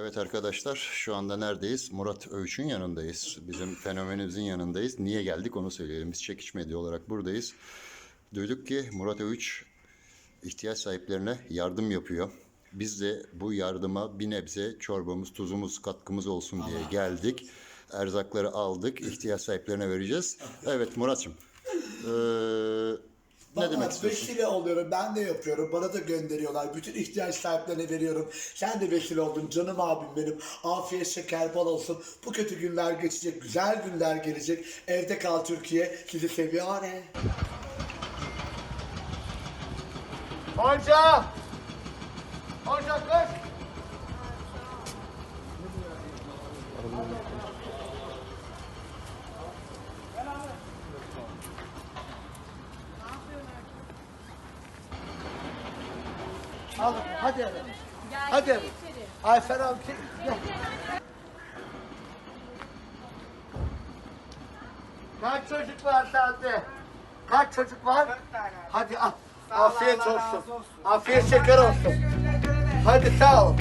Evet arkadaşlar şu anda neredeyiz? Murat Övüş'ün yanındayız. Bizim fenomenimizin yanındayız. Niye geldik onu söyleyelim. Biz çekiç medya olarak buradayız. Duyduk ki Murat Övüç ihtiyaç sahiplerine yardım yapıyor. Biz de bu yardıma bir nebze çorbamız, tuzumuz, katkımız olsun diye geldik. Erzakları aldık, ihtiyaç sahiplerine vereceğiz. Evet Murat'cığım. Eee, ne demek istiyorsun? vesile oluyorum. Ben de yapıyorum. Bana da gönderiyorlar. Bütün ihtiyaç sahiplerine veriyorum. Sen de vesile oldun. Canım abim benim. Afiyet şeker bol olsun. Bu kötü günler geçecek. Güzel günler gelecek. Evde kal Türkiye. Sizi seviyor. Hoca Al, hadi eve. Hadi eve. Ayfer abi gel. Kaç çocuk var sende? Kaç çocuk var? Hadi al. Afiyet olsun. Afiyet şeker olsun. Hadi sağ ol.